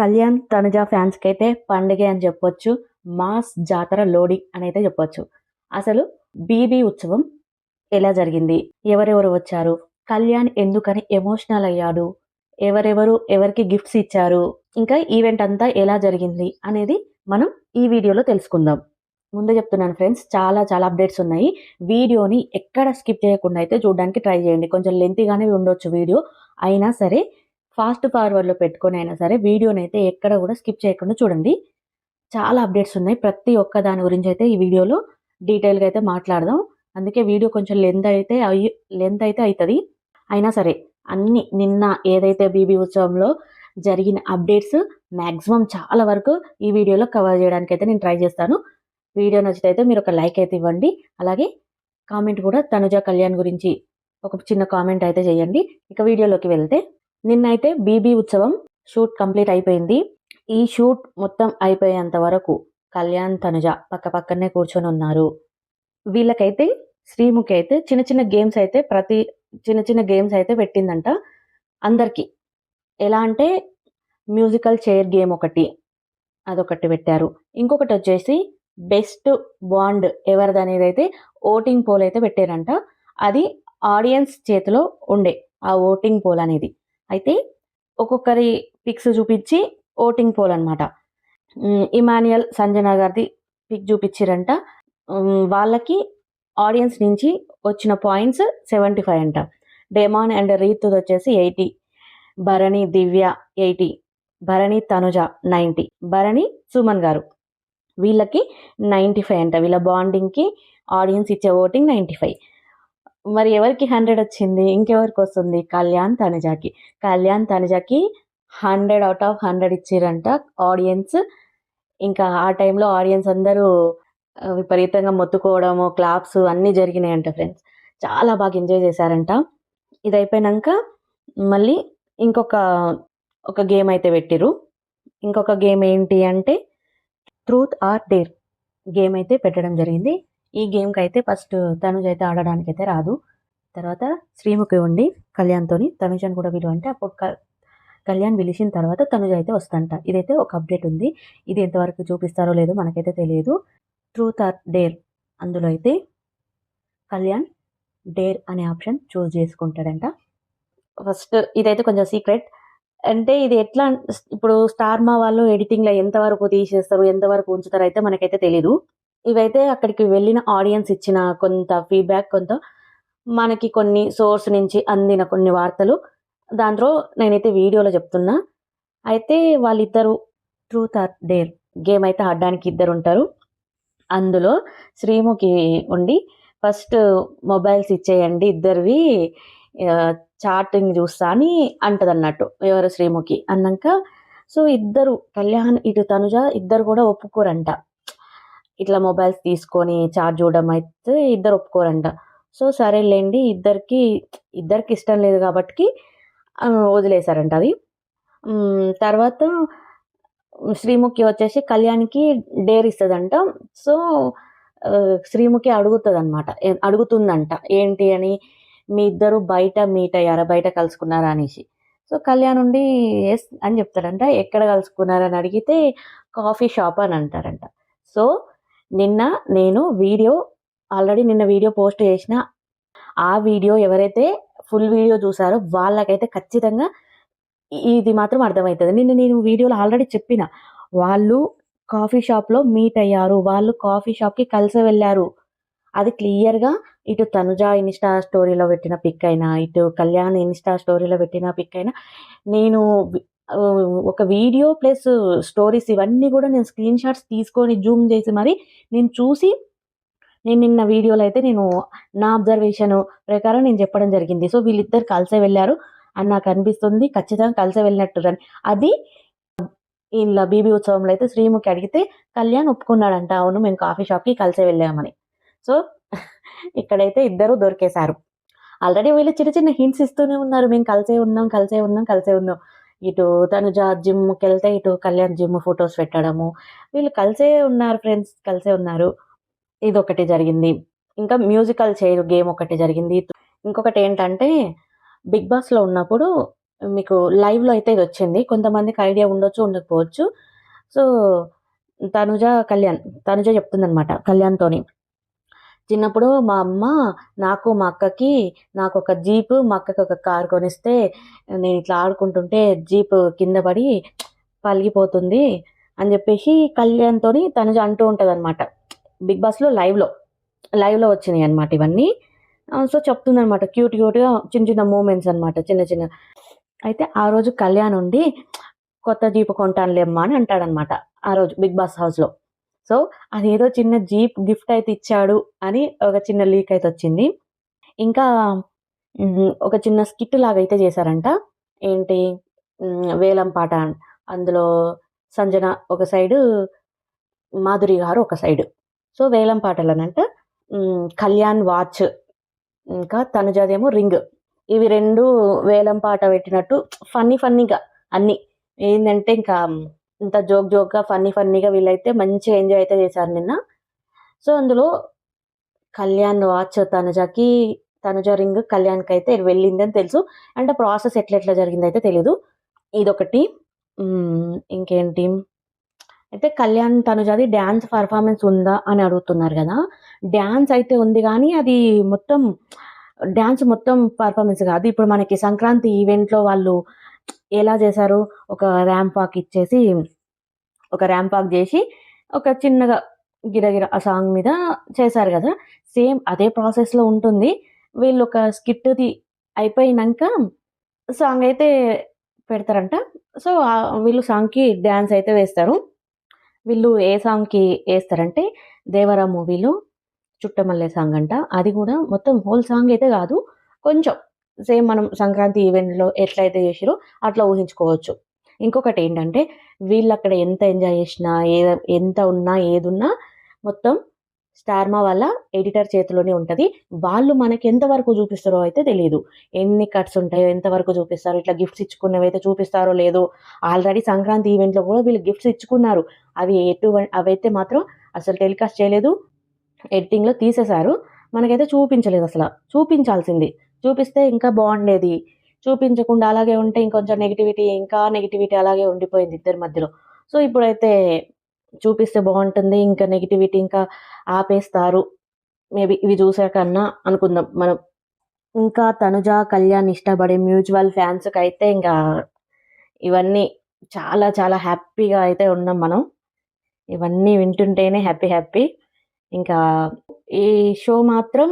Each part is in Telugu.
కళ్యాణ్ తనుజ ఫ్యాన్స్కి అయితే పండుగ అని చెప్పొచ్చు. మాస్ జాతర లోడింగ్ అని అయితే చెప్పొచ్చు. అసలు బీబీ ఉత్సవం ఎలా జరిగింది? ఎవరెవరు వచ్చారు? కళ్యాణ్ ఎందుకని ఎమోషనల్ అయ్యాడు? ఎవరెవరు ఎవరికి గిఫ్ట్స్ ఇచ్చారు? ఇంకా ఈవెంట్ అంతా ఎలా జరిగింది అనేది మనం ఈ వీడియోలో తెలుసుకుందాం. ముందే చెప్తున్నాను ఫ్రెండ్స్ చాలా చాలా అప్డేట్స్ ఉన్నాయి. వీడియోని ఎక్కడ స్కిప్ చేయకుండా అయితే చూడడానికి ట్రై చేయండి. కొంచెం లెంతీగానే ఉండొచ్చు వీడియో. అయినా సరే ఫాస్ట్ ఫార్వర్డ్లో పెట్టుకొని అయినా సరే వీడియోని అయితే ఎక్కడ కూడా స్కిప్ చేయకుండా చూడండి. చాలా అప్డేట్స్ ఉన్నాయి. ప్రతి ఒక్క దాని గురించి అయితే ఈ వీడియోలో డీటెయిల్గా అయితే మాట్లాడదాం. అందుకే వీడియో కొంచెం లెంత్ అయితే అయ్యి లెంత్ అయితే అవుతుంది అయినా సరే అన్ని నిన్న ఏదైతే బీబీ ఉత్సవంలో జరిగిన అప్డేట్స్ మ్యాక్సిమం చాలా వరకు ఈ వీడియోలో కవర్ చేయడానికి అయితే నేను ట్రై చేస్తాను. వీడియో నచ్చితే అయితే మీరు ఒక లైక్ అయితే ఇవ్వండి. అలాగే కామెంట్ కూడా తనుజ కళ్యాణ్ గురించి ఒక చిన్న కామెంట్ అయితే చేయండి. ఇక వీడియోలోకి వెళ్తే నిన్నైతే బీబీ ఉత్సవం షూట్ కంప్లీట్ అయిపోయింది. ఈ షూట్ మొత్తం అయిపోయేంత వరకు కళ్యాణ్ తనుజ పక్క పక్కనే కూర్చొని ఉన్నారు. వీళ్ళకైతే శ్రీముఖి అయితే చిన్న చిన్న గేమ్స్ అయితే ప్రతి చిన్న చిన్న గేమ్స్ అయితే పెట్టిందంట అందరికీ. ఎలా అంటే మ్యూజికల్ చైర్ గేమ్ ఒకటి అదొకటి పెట్టారు. ఇంకొకటి వచ్చేసి బెస్ట్ బాండ్ ఎవరిది అనేది అయితే ఓటింగ్ పోల్ అయితే పెట్టారంట అది ఆడియన్స్ చేతిలో ఉండే ఆ ఓటింగ్ పోల్ అనేది. అయితే ఒక్కొక్కరి పిక్స్ చూపించి ఓటింగ్ పోల్ అనమాట ఇమాన్యుయల్ సంజన గారిది పిక్ చూపించారంట. వాళ్ళకి ఆడియన్స్ నుంచి వచ్చిన పాయింట్స్ సెవెంటీ ఫైవ్ అంట డెమాన్ అండ్ రీతుది వచ్చేసి eighty Bharani Divya eighty Bharani Tanuja ninety Bharani Suman garu. వీళ్ళకి నైంటీ ఫైవ్ అంట. వీళ్ళ బాండింగ్కి ఆడియన్స్ ఇచ్చే ఓటింగ్ నైంటీ ఫైవ్ మరి ఎవరికి హండ్రెడ్ వచ్చింది? ఇంకెవరికి వస్తుంది? కళ్యాణ్ తనుజాకి. కళ్యాణ్ తనుజాకి హండ్రెడ్ అవుట్ ఆఫ్ హండ్రెడ్ ఇచ్చిరంట ఆడియన్స్ ఇంకా ఆ టైంలో ఆడియన్స్ అందరూ విపరీతంగా మొత్తుకోవడము క్లాప్స్ అన్నీ జరిగినాయంట ఫ్రెండ్స్ చాలా బాగా ఎంజాయ్ చేశారంట. ఇది అయిపోయినాక మళ్ళీ ఇంకొక ఒక గేమ్ అయితే పెట్టిరు ఇంకొక గేమ్ ఏంటి అంటే ట్రూత్ ఆర్ డేర్ గేమ్ అయితే పెట్టడం జరిగింది. ఈ గేమ్కి అయితే ఫస్ట్ తనుజ్ అయితే ఆడడానికి అయితే రాదు. తర్వాత శ్రీముఖి ఉండి కళ్యాణ్తోని తనుజని కూడా వీళ్ళు అంటే అప్పుడు కళ్యాణ్ పిలిచిన తర్వాత తనుజ అయితే వస్తంట. ఇదైతే ఒక అప్డేట్ ఉంది. ఇది ఎంతవరకు చూపిస్తారో లేదో మనకైతే తెలియదు. ట్రూత్ ఆర్ డేర్ అందులో అయితే కళ్యాణ్ డేర్ అనే ఆప్షన్ చూస్ చేసుకుంటాడంట. ఫస్ట్ ఇదైతే కొంచెం సీక్రెట్. అంటే ఇది ఎట్లా ఇప్పుడు స్టార్ మా వాళ్ళు ఎడిటింగ్లో ఎంతవరకు తీసేస్తారు ఎంతవరకు ఉంచుతారు అయితే మనకైతే తెలీదు. ఇవైతే అక్కడికి వెళ్ళిన ఆడియన్స్ ఇచ్చిన కొంత ఫీడ్బ్యాక్ కొంత మనకి కొన్ని సోర్స్ నుంచి అందిన కొన్ని వార్తలు. దాంట్లో నేనైతే వీడియోలో చెప్తున్నా. అయితే వాళ్ళిద్దరు ట్రూత్ ఆర్ డేర్ గేమ్ అయితే ఆడడానికి ఇద్దరు ఉంటారు. అందులో శ్రీముఖి ఉండి ఫస్ట్ మొబైల్స్ ఇచ్చేయండి ఇద్దరివి చాటింగ్ చూస్తా అని అంటది అన్నట్టు ఎవరు శ్రీముఖి? అన్నాక సో ఇద్దరు కళ్యాణ్ ఇటు తనుజ ఇద్దరు కూడా ఒప్పుకోరంట. ఇట్లా మొబైల్స్ తీసుకొని చార్జ్ చూడడం అయితే ఇద్దరు ఒప్పుకోరంట. సో సరేలేండి ఇద్దరికి ఇద్దరికి ఇష్టం లేదు కాబట్టి వదిలేశారంట అది. తర్వాత శ్రీముఖి వచ్చేసి కళ్యాణ్కి డేర్ ఇస్తుందంట. సో శ్రీముఖి అడుగుతుందనమాట అడుగుతుందంట ఏంటి అని మీ ఇద్దరు బయట మీట్ అయ్యారా బయట కలుసుకున్నారా అనేసి. సో కళ్యాణ్ ఉండి ఎస్ అని చెప్తాడంట. ఎక్కడ కలుసుకున్నారని అడిగితే కాఫీ షాప్ అని అంటారంట. సో నిన్న నేను వీడియో ఆల్రెడీ నిన్న వీడియో పోస్ట్ చేసిన ఆ వీడియో ఎవరైతే ఫుల్ వీడియో చూసారో వాళ్ళకైతే ఖచ్చితంగా ఇది మాత్రం అర్థమవుతుంది. నిన్న నేను వీడియోలో ఆల్రెడీ చెప్పిన వాళ్ళు కాఫీ షాప్లో మీట్ అయ్యారు వాళ్ళు కాఫీ షాప్కి కలిసి వెళ్ళారు. అది క్లియర్గా ఇటు తనుజ ఇన్స్టా స్టోరీలో పెట్టిన పిక్ అయినా ఇటు కళ్యాణ్ ఇన్స్టా స్టోరీలో పెట్టిన పిక్ అయినా నేను ఒక వీడియో ప్లస్ స్టోరీస్ ఇవన్నీ కూడా నేను స్క్రీన్ షాట్స్ తీసుకొని జూమ్ చేసి మరి నేను చూసి నేను నిన్న వీడియోలో అయితే నేను నా అబ్జర్వేషన్ ప్రకారం నేను చెప్పడం జరిగింది. సో వీళ్ళిద్దరు కలిసే వెళ్ళారు. అని నాకు అనిపిస్తుంది. ఖచ్చితంగా కలిసే వెళ్ళినట్టు అని అది ఇలా బీబీ ఉత్సవంలో అయితే శ్రీముఖి అడిగితే కళ్యాణ్ ఒప్పుకున్నాడంట. అవును మేము కాఫీ షాప్కి కలిసే వెళ్ళామని. సో ఇక్కడైతే ఇద్దరు దొరికేశారు. ఆల్రెడీ వీళ్ళు చిన్న చిన్న హింట్స్ ఇస్తూనే ఉన్నారు. మేము కలిసే ఉన్నాం కలిసే ఉన్నాం కలిసే ఉన్నాం. ఇటు తనుజ జిమ్కి వెళ్తే ఇటు కళ్యాణ్ జిమ్ ఫొటోస్ పెట్టడము వీళ్ళు కలిసే ఉన్నారు ఫ్రెండ్స్ కలిసే ఉన్నారు ఇది ఒకటి జరిగింది ఇంకా మ్యూజికల్ చైర్ గేమ్ ఒకటి జరిగింది ఇంకొకటి ఏంటంటే బిగ్ బాస్లో ఉన్నప్పుడు మీకు లైవ్‌లో అయితే ఇది వచ్చింది కొంతమందికి ఐడియా ఉండొచ్చు, ఉండకపోవచ్చు. సో, తనుజ, కళ్యాణ్. తనుజ చెప్తుందనమాట కళ్యాణ్‌తోని. చిన్నప్పుడు మా అమ్మ నాకు, మా అక్కకి నాకు ఒక జీపు, మా అక్కకి ఒక కారు కొనిస్తే నేను ఇట్లా ఆడుకుంటుంటే జీపు కింద పడి పలిగిపోతుంది అని చెప్పేసి కళ్యాణ్తో తను అంటూ ఉంటుంది అనమాట బిగ్ బాస్‌లో లైవ్‌లో. లైవ్‌లో వచ్చినాయి అనమాట ఇవన్నీ. ఆహ్, సో, చెప్తుందనమాట. క్యూట్ క్యూట్‌గా చిన్న చిన్న మూమెంట్స్ అనమాట. చిన్న చిన్న అయితే ఆ రోజు కళ్యాణ్ ఉండి కొత్త జీపు కొంటానులేమ్మా అని అంటాడనమాట. ఆ రోజు బిగ్ బాస్ హౌస్‌లో. సో, అదేదో చిన్న జీప్ గిఫ్ట్ అయితే ఇచ్చాడు అని ఒక చిన్న లీక్ అయితే వచ్చింది. ఇంకా ఒక చిన్న స్కిట్ లాగా అయితే చేశారంట. ఏంటి వేలం పాట అందులో సంజన ఒక సైడు, మాధురి గారు ఒక సైడు. సో, వేలం పాటలోనంట కళ్యాణ్ వాచ్ ఇంకా తనుజాదేమో రింగ్. ఇవి రెండు వేలం పాట పెట్టినట్టు ఫన్నీ ఫన్నీగా అన్నీ. ఏంటంటే ఇంకా ఇంత జోక్ జోక్‌గా, ఫన్నీ ఫన్నీగా వీళ్ళైతే మంచిగా ఎంజాయ్ అయితే చేశారు నిన్న. సో, అందులో కళ్యాణ్ వాచ్ తనుజకి, తనుజ రింగ్ కళ్యాణ్కి అయితే వెళ్ళిందని తెలుసు. అంటే ప్రాసెస్ ఎట్లెట్లా జరిగిందయితే తెలీదు. ఇదొకటి. ఇంకేంటి అయితే కళ్యాణ్, తనుజది డ్యాన్స్ పర్ఫార్మెన్స్ ఉందా అని అడుగుతున్నారు కదా డ్యాన్స్ అయితే ఉంది కానీ అది మొత్తం డ్యాన్స్ మొత్తం పర్ఫార్మెన్స్ కాదు. ఇప్పుడు మనకి సంక్రాంతి ఈవెంట్‌లో వాళ్ళు ఎలా చేశారు? ఒక ర్యాంప్ వాక్ ఇచ్చేసి ఒక ర్యాంప్ వాక్ చేసి ఒక చిన్నగా గిరగిర ఆ సాంగ్ మీద చేశారు కదా సేమ్ అదే ప్రాసెస్‌లో ఉంటుంది. వీళ్ళు ఒక స్కిట్‌ది అయిపోయినాక సాంగ్ అయితే పెడతారంట. సో, వీళ్ళు సాంగ్‌కి డ్యాన్స్ అయితే వేస్తారు. వీళ్ళు ఏ సాంగ్‌కి వేస్తారంటే 'దేవరా' మూవీలో 'చుట్టమల్లె' సాంగ్ అంట. అది కూడా మొత్తం హోల్ సాంగ్ అయితే కాదు కొంచెం సేమ్ మనం సంక్రాంతి ఈవెంట్‌లో ఎట్లయితే చేసిరో అట్లా ఊహించుకోవచ్చు. ఇంకొకటి ఏంటంటే వీళ్ళు అక్కడ ఎంత ఎంజాయ్ చేసినా, ఏ ఎంత ఉన్నా, ఏదున్నా మొత్తం స్టార్మా వాళ్ళ ఎడిటర్ చేతిలోనే ఉంటుంది వాళ్ళు మనకి ఎంతవరకు చూపిస్తారో అయితే తెలియదు ఎన్ని కట్స్ ఉంటాయో, ఎంతవరకు చూపిస్తారు చూపిస్తారో, ఇట్లా గిఫ్ట్స్ ఇచ్చుకున్నవి అయితే చూపిస్తారో లేదో. ఆల్రెడీ సంక్రాంతి ఈవెంట్‌లో కూడా వీళ్ళు గిఫ్ట్స్ ఇచ్చుకున్నారు. అవి ఎటువంటి అవైతే మాత్రం అసలు టెలికాస్ట్ చేయలేదు. ఎడిటింగ్‌లో తీసేశారు. మనకైతే చూపించలేదు అసలు చూపించాల్సింది. చూపిస్తే ఇంకా బాగుండేది చూపించకుండా అలాగే ఉంటే ఇంకొంచెం నెగటివిటీ ఇంకా నెగిటివిటీ అలాగే ఉండిపోయింది ఇద్దరి మధ్యలో. సో, ఇప్పుడైతే చూపిస్తే బాగుంటుంది ఇంకా నెగిటివిటీ ఇంకా ఆపేస్తారు. మేబీ ఇవి చూసాకన్నా అనుకుందాం మనం. ఇంకా తనుజ, కళ్యాణ్ ఇష్టపడే మ్యూచువల్ ఫ్యాన్స్కి అయితే ఇంకా ఇవన్నీ చాలా చాలా హ్యాపీగా అయితే ఉన్నాం మనం. ఇవన్నీ వింటుంటేనే హ్యాపీ హ్యాపీ. ఇంకా ఈ షో మాత్రం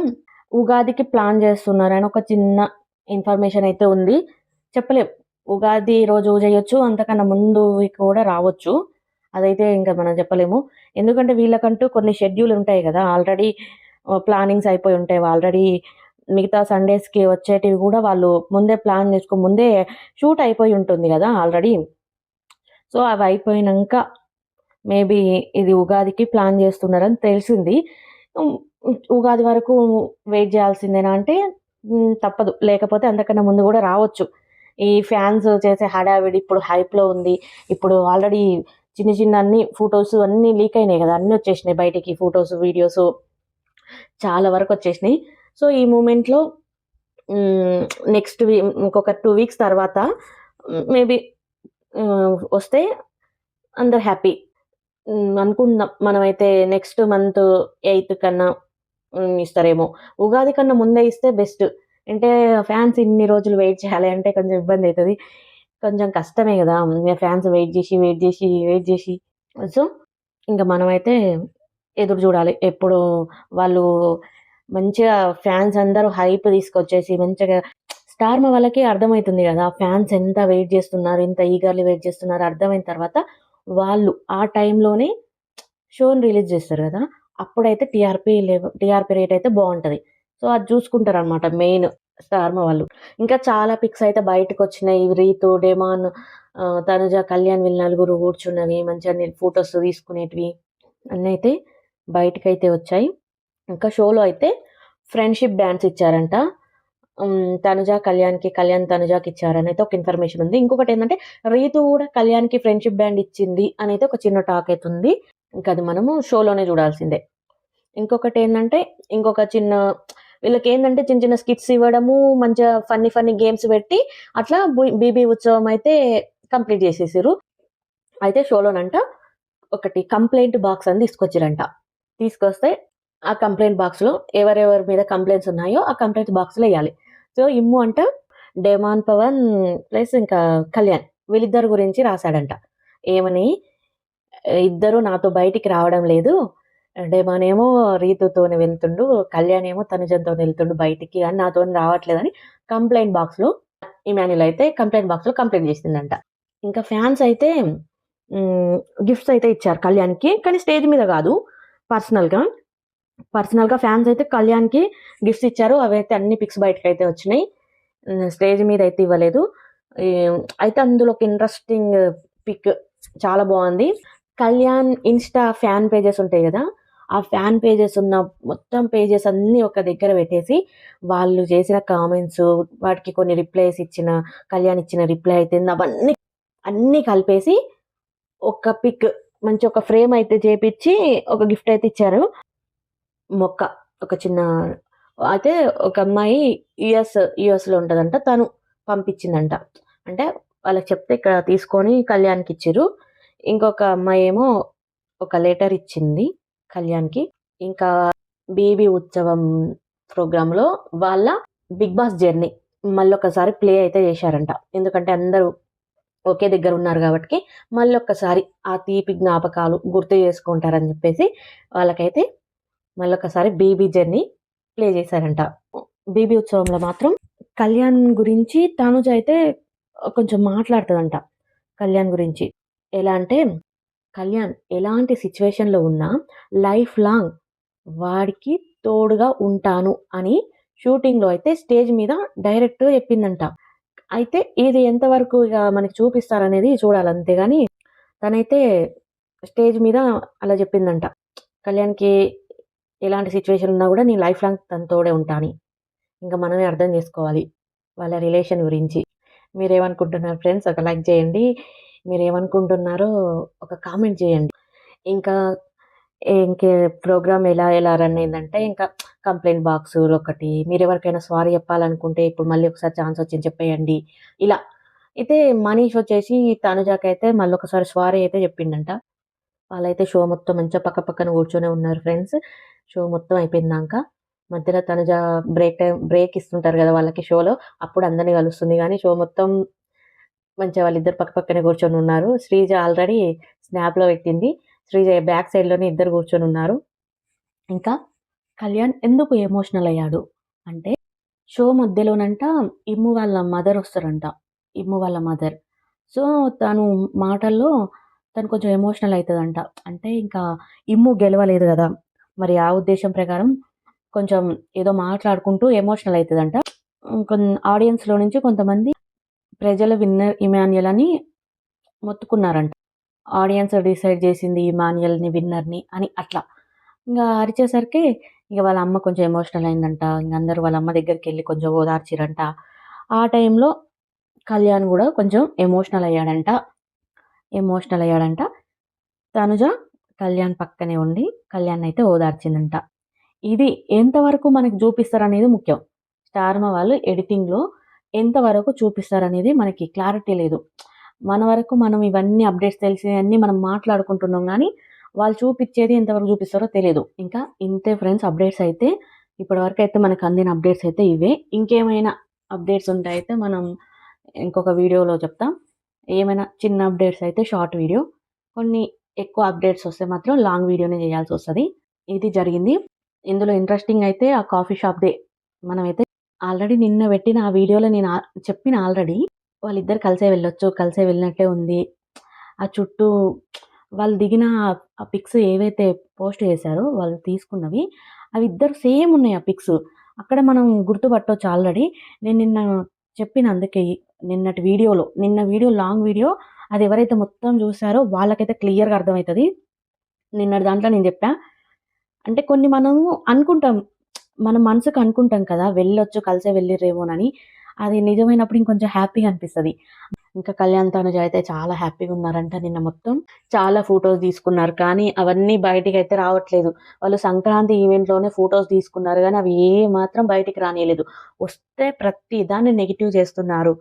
ఉగాదికి ప్లాన్ చేస్తున్నారు అని ఒక చిన్న ఇన్ఫర్మేషన్ అయితే ఉంది. చెప్పలేం. ఉగాది రోజు చేయొచ్చు. అంతకన్నా ముందు కూడా రావచ్చు. అదైతే ఇంకా మనం చెప్పలేము. ఎందుకంటే వీళ్ళకంటూ కొన్ని షెడ్యూల్ ఉంటాయి కదా ఆల్రెడీ ప్లానింగ్స్ అయిపోయి ఉంటాయి. ఆల్రెడీ మిగతా సండేస్‌కి వచ్చేటివి కూడా వాళ్ళు ముందే ప్లాన్ చేసుకో ముందే షూట్ అయిపోయి ఉంటుంది కదా ఆల్రెడీ. సో, అవి అయిపోయినాక మేబీ ఇది ఉగాదికి ప్లాన్ చేస్తున్నారని తెలిసింది. ఉగాది వరకు వెయిట్ చేయాల్సిందేనా అంటే తప్పదు. లేకపోతే అంతకన్నా ముందు కూడా రావచ్చు. ఈ ఫ్యాన్స్ చేసే హడావిడి ఇప్పుడు హైప్‌లో ఉంది. ఇప్పుడు ఆల్రెడీ చిన్న చిన్న అన్ని ఫొటోస్ అన్నీ లీక్ అయినాయి కదా అన్నీ వచ్చేసినాయి బయటికి ఫొటోస్ వీడియోస్ చాలా వరకు వచ్చేసినాయి. సో, ఈ మూమెంట్‌లో నెక్స్ట్ వీ ఇంకొక టూ వీక్స్ తర్వాత మేబీ వస్తే అందరు హ్యాపీ. అనుకుంటున్నాం. మనమైతే నెక్స్ట్ మంత్ ఎయిత్ కన్నా ఇస్తారేమో. ఉగాది కన్నా ముందే ఇస్తే బెస్ట్. అంటే ఫ్యాన్స్ ఇన్ని రోజులు వెయిట్ చేయాలి అంటే కొంచెం ఇబ్బంది అవుతుంది కొంచెం కష్టమే కదా ఫ్యాన్స్ వెయిట్ చేసి వెయిట్ చేసి వెయిట్ చేసి సో, ఇంకా మనమైతే ఎదురు చూడాలి ఎప్పుడు వాళ్ళు మంచిగా ఫ్యాన్స్ అందరూ హైప్ తీసుకొచ్చేసి మంచిగా స్టార్మా వాళ్ళకి అర్థమవుతుంది కదా ఫ్యాన్స్ ఎంత వెయిట్ చేస్తున్నారు ఇంత ఈగర్‌లీ వెయిట్ చేస్తున్నారు అర్థమైన తర్వాత వాళ్ళు ఆ టైంలోనే షోని రిలీజ్ చేస్తారు కదా అప్పుడైతే టీఆర్‌పీ లెవ్ టీఆర్‌పీ రేట్ అయితే బాగుంటుంది సో, అది చూసుకుంటారు అనమాట మెయిన్ స్టార్మా వాళ్ళు. ఇంకా చాలా పిక్స్ అయితే బయటకొచ్చినాయి. రీతు, డెమాన్, తనుజ, కళ్యాణ్ వీళ్ళు నలుగురు కూర్చున్నవి మంచిగా నేను ఫొటోస్ తీసుకునేటివి అన్నీ అయితే బయటికైతే వచ్చాయి. ఇంకా షోలో అయితే ఫ్రెండ్‌షిప్ డ్యాన్స్ ఇచ్చారంట. తనుజ కళ్యాణ్‌కి, కళ్యాణ్ తనుజాకి ఇచ్చారని అయితే ఒక ఇన్ఫర్మేషన్ ఉంది. ఇంకొకటి ఏంటంటే రీతు కూడా కళ్యాణ్‌కి ఫ్రెండ్‌షిప్ బ్యాండ్ ఇచ్చింది అనైతే ఒక చిన్న టాక్ అయితే ఉంది. ఇంకా అది మనము షోలోనే చూడాల్సిందే ఇంకొకటి ఏంటంటే ఇంకొక చిన్న వీళ్ళకి ఏంటంటే చిన్న చిన్న స్కిట్స్ ఇవ్వడము మంచిగా ఫన్నీ ఫన్నీ గేమ్స్ పెట్టి అట్లా బీబీ ఉత్సవం అయితే కంప్లీట్ చేసేసారు అయితే షోలోనంట ఒకటి కంప్లైంట్ బాక్స్ అని తీసుకొచ్చారంట తీసుకొస్తే ఆ కంప్లైంట్ బాక్స్లో ఎవరెవరి మీద కంప్లైంట్స్ ఉన్నాయో ఆ కంప్లైంట్ బాక్స్లో వేయాలి సో ఇమ్ము అంట డేమాన్ పవన్ ప్లస్ ఇంకా కళ్యాణ్ వీళ్ళిద్దరు గురించి రాశాడంట. ఏమని ఇద్దరు నాతో బయటికి రావడం లేదు. డేమాన్ ఏమో రీతుతోనే వెళ్తుండు కళ్యాణ్ ఏమో తనుజంతో వెళ్తుండు బయటికి అని నాతో రావట్లేదని కంప్లైంట్ బాక్స్లో ఇమాన్యుల్ అయితే కంప్లైంట్ బాక్స్లో కంప్లైంట్ చేసిందంట. ఇంకా ఫ్యాన్స్ అయితే గిఫ్ట్స్ అయితే ఇచ్చారు కళ్యాణ్కి కానీ స్టేజ్ మీద కాదు పర్సనల్గా. పర్సనల్గా ఫ్యాన్స్ అయితే కళ్యాణ్కి గిఫ్ట్స్ ఇచ్చారు. అవి అయితే అన్ని పిక్స్ బయటకు అయితే వచ్చినాయి స్టేజ్ మీద అయితే ఇవ్వలేదు. అయితే అందులో ఒక ఇంట్రెస్టింగ్ పిక్ చాలా బాగుంది. కళ్యాణ్ ఇన్స్టా ఫ్యాన్ పేజెస్ ఉంటాయి కదా ఆ ఫ్యాన్ పేజెస్ ఉన్న మొత్తం పేజెస్ అన్నీ ఒక దగ్గర పెట్టేసి వాళ్ళు చేసిన కామెంట్స్ వాటికి కొన్ని రిప్లైస్ ఇచ్చిన కళ్యాణ్ ఇచ్చిన రిప్లై అయితే అవన్నీ అన్నీ కలిపేసి ఒక పిక్ మంచి ఒక ఫ్రేమ్ అయితే చేపించి ఒక గిఫ్ట్ అయితే ఇచ్చారు. మొక్క ఒక చిన్న అయితే ఒక అమ్మాయి యుఎస్ యుఎస్లో ఉంటుందంట తను పంపించిందంట. అంటే వాళ్ళకి చెప్తే ఇక్కడ తీసుకొని కళ్యాణ్కి ఇచ్చారు. ఇంకొక అమ్మాయి ఏమో ఒక లెటర్ ఇచ్చింది కళ్యాణ్కి. ఇంకా బీబీ ఉత్సవం ప్రోగ్రాంలో వాళ్ళ బిగ్ బాస్ జర్నీ మళ్ళీ ఒకసారి ప్లే అయితే చేశారంట. ఎందుకంటే అందరూ ఒకే దగ్గర ఉన్నారు కాబట్టి మళ్ళీ ఒక్కసారి ఆ తీపి జ్ఞాపకాలు గుర్తు చేసుకుంటారని చెప్పేసి వాళ్ళకైతే మళ్ళీ ఒకసారి బీబీ జర్నీ ప్లే చేశారంట. బీబీ ఉత్సవంలో మాత్రం కళ్యాణ్ గురించి తనుజ అయితే కొంచెం మాట్లాడుతుందంట. కళ్యాణ్ గురించి ఎలా అంటే కళ్యాణ్ ఎలాంటి సిచ్యువేషన్లో ఉన్నా లైఫ్ లాంగ్ వాడికి తోడుగా ఉంటాను అని షూటింగ్లో అయితే స్టేజ్ మీద డైరెక్ట్గా చెప్పిందంట. అయితే ఇది ఎంతవరకు ఇక మనకి చూపిస్తారనేది చూడాలి అంతేగాని తనైతే స్టేజ్ మీద అలా చెప్పిందంట. కళ్యాణ్కి ఎలాంటి సిచ్యువేషన్ ఉన్నా కూడా నీ లైఫ్ లాంగ్ తన తోడే ఉంటాను. ఇంకా మనమే అర్థం చేసుకోవాలి వాళ్ళ రిలేషన్ గురించి. మీరేమనుకుంటున్నారు ఫ్రెండ్స్ ఒక లైక్ చేయండి. మీరు ఏమనుకుంటున్నారో ఒక కామెంట్ చేయండి. ఇంకా ఇంకే ప్రోగ్రామ్ ఎలా ఎలా రన్ అయిందంటే ఇంకా కంప్లైంట్ బాక్సులు ఒకటి. మీరు ఎవరికైనా సారీ చెప్పాలనుకుంటే ఇప్పుడు మళ్ళీ ఒకసారి ఛాన్స్ వచ్చింది చెప్పేయండి. ఇలా. అయితే మనీష్ వచ్చేసి తనుజాకైతే అయితే మళ్ళీ ఒకసారి సారీ అయితే చెప్పిండంట. వాళ్ళైతే షో మొత్తం మంచిగా పక్క పక్కన కూర్చొని ఉన్నారు ఫ్రెండ్స్. షో మొత్తం అయిపోయిందాక మధ్యలో తనుజ బ్రేక్ టైం బ్రేక్ ఇస్తుంటారు కదా వాళ్ళకి షోలో అప్పుడు అందరినీ కలుస్తుంది. కానీ షో మొత్తం మంచిగా వాళ్ళిద్దరు పక్క పక్కనే కూర్చొని ఉన్నారు. శ్రీజ ఆల్రెడీ స్నాప్లో పెట్టింది. శ్రీజ బ్యాక్ సైడ్లోనే ఇద్దరు కూర్చొని ఉన్నారు. ఇంకా కళ్యాణ్ ఎందుకు ఎమోషనల్ అయ్యాడు అంటే షో మధ్యలోనంట ఇమ్ము వాళ్ళ మదర్ వస్తారంట. ఇమ్ము వాళ్ళ మదర్. సో తను మాటల్లో తను కొంచెం ఎమోషనల్ అవుతుందంట అంటే ఇంకా ఇమ్ము గెలవలేదు కదా. మరి ఆ ఉద్దేశం ప్రకారం కొంచెం ఏదో మాట్లాడుకుంటూ ఎమోషనల్ అవుతుందంట కొన్ని ఆడియన్స్లో నుంచి కొంతమంది ప్రజల విన్నర్ ఇమాన్యుల్ అని మొత్తుకున్నారంట. ఆడియన్స్ డిసైడ్ చేసింది ఇమాన్యుల్ని విన్నర్ని అని అట్లా. ఇంకా అరిచేసరికి ఇక వాళ్ళ అమ్మ కొంచెం ఎమోషనల్ అయిందంట. ఇంక అందరూ వాళ్ళ అమ్మ దగ్గరికి వెళ్ళి కొంచెం ఓదార్చిరంట. ఆ టైంలో కళ్యాణ్ కూడా కొంచెం ఎమోషనల్ అయ్యాడంట. ఎమోషనల్ అయ్యాడంట. తనుజ కళ్యాణ్ పక్కనే ఉండి కళ్యాణ్ అయితే ఓదార్చిందంట. ఇది ఎంతవరకు మనకి చూపిస్తారనేది ముఖ్యం. స్టార్మ వాళ్ళు ఎడిటింగ్లో ఎంతవరకు చూపిస్తారనేది మనకి క్లారిటీ లేదు. మన వరకు మనం ఇవన్నీ అప్డేట్స్ తెలిసినవన్నీ మనం మాట్లాడుకుంటున్నాం కానీ వాళ్ళు చూపించేది ఎంతవరకు చూపిస్తారో తెలియదు ఇంకా ఇంతే ఫ్రెండ్స్ అప్డేట్స్ అయితే ఇప్పటివరకు అయితే మనకు అందిన అప్డేట్స్ అయితే ఇవే. ఇంకేమైనా అప్డేట్స్ ఉంటే అయితే మనం ఇంకొక వీడియోలో చెప్తాం. ఏమైనా చిన్న అప్డేట్స్ అయితే షార్ట్ వీడియో కొన్ని ఎక్కువ అప్డేట్స్ వస్తే మాత్రం లాంగ్ వీడియోనే చేయాల్సి వస్తుంది. ఇది జరిగింది. ఇందులో ఇంట్రెస్టింగ్ అయితే ఆ కాఫీ షాప్దే మనమైతే ఆల్రెడీ నిన్న పెట్టిన ఆ వీడియోలో నేను చెప్పిన ఆల్రెడీ వాళ్ళిద్దరు కలిసే వెళ్ళొచ్చు కలిసే వెళ్ళినట్టే ఉంది. ఆ చుట్టూ వాళ్ళు దిగిన ఆ పిక్స్ ఏవైతే పోస్ట్ చేశారో వాళ్ళు తీసుకున్నవి అవి ఇద్దరు సేమ్ ఉన్నాయి ఆ పిక్స్. అక్కడ మనం గుర్తుపట్టవచ్చు ఆల్రెడీ. నేను నిన్న చెప్పినందుకే నిన్నటి వీడియోలో నిన్న వీడియో లాంగ్ వీడియో అది ఎవరైతే మొత్తం చూసారో వాళ్ళకైతే క్లియర్గా అర్థమవుతుంది. నిన్నటి దాంట్లో నేను చెప్పా. అంటే కొన్ని మనము అనుకుంటాం మన మనసుకు అనుకుంటాం కదా వెళ్ళొచ్చు కలిసే వెళ్ళిర్రేమోనని. అది నిజమైనప్పుడు ఇంకొంచెం హ్యాపీగా అనిపిస్తుంది. ఇంకా కళ్యాణ్ తనుజ అయితే చాలా హ్యాపీగా ఉన్నారంట నిన్న మొత్తం. చాలా ఫొటోస్ తీసుకున్నారు కానీ అవన్నీ బయటికి అయితే రావట్లేదు. వాళ్ళు సంక్రాంతి ఈవెంట్లోనే ఫొటోస్ తీసుకున్నారు కానీ అవి ఏ మాత్రం బయటికి రానియలేదు. వస్తే ప్రతి దాన్ని నెగిటివ్ చేస్తున్నారు.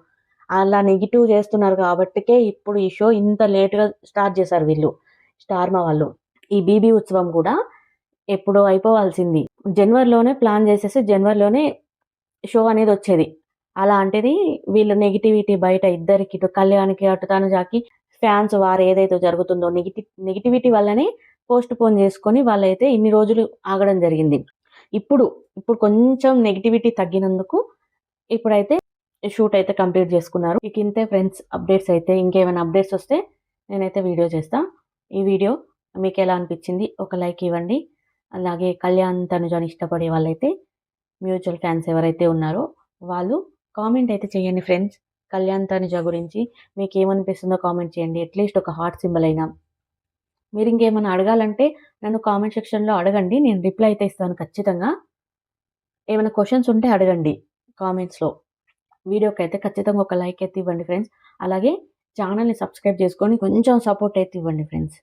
అలా నెగిటివ్ చేస్తున్నారు కాబట్టికే ఇప్పుడు ఈ షో ఇంత లేట్గా స్టార్ట్ చేశారు వీళ్ళు. స్టార్మా వాళ్ళు. ఈ బీబీ ఉత్సవం కూడా ఎప్పుడో అయిపోవాల్సింది. జనవరిలోనే ప్లాన్ చేసేసి జనవరిలోనే షో అనేది వచ్చేది. అలాంటిది వీళ్ళ నెగిటివిటీ బయట ఇద్దరికి ఇటు కళ్యాణ్కి అటు తనుజాకి ఫ్యాన్స్ వారు ఏదైతే జరుగుతుందో నెగిటి నెగిటివిటీ వల్లనే పోస్ట్ పోన్ చేసుకొని వాళ్ళైతే ఇన్ని రోజులు ఆగడం జరిగింది. ఇప్పుడు ఇప్పుడు కొంచెం నెగిటివిటీ తగ్గినందుకు ఇప్పుడైతే షూట్ అయితే కంప్లీట్ చేసుకున్నారు. ఇక ఇంతే ఫ్రెండ్స్ అప్డేట్స్ అయితే ఇంకేమైనా అప్డేట్స్ వస్తే నేనైతే వీడియో చేస్తా. ఈ వీడియో మీకు ఎలా అనిపించింది? ఒక లైక్ ఇవ్వండి. అలాగే కళ్యాణ్ తనుజాని ఇష్టపడే వాళ్ళైతే మ్యూచువల్ ఫ్యాన్స్ ఎవరైతే ఉన్నారో వాళ్ళు కామెంట్ అయితే చేయండి ఫ్రెండ్స్. కళ్యాణ్ తనుజ గురించి మీకు ఏమనిపిస్తుందో కామెంట్ చేయండి. అట్లీస్ట్ ఒక హార్ట్ సింబల్ అయినా. మీరు ఇంకేమైనా అడగాలంటే నన్ను కామెంట్ సెక్షన్లో అడగండి. నేను రిప్లై అయితే ఇస్తాను ఖచ్చితంగా. ఏమైనా క్వశ్చన్స్ ఉంటే అడగండి కామెంట్స్లో వీడియోకి అయితే ఖచ్చితంగా ఒక లైక్ అయితే ఇవ్వండి ఫ్రెండ్స్. అలాగే ఛానల్ని సబ్స్క్రైబ్ చేసుకొని కొంచెం సపోర్ట్ అయితే ఇవ్వండి ఫ్రెండ్స్.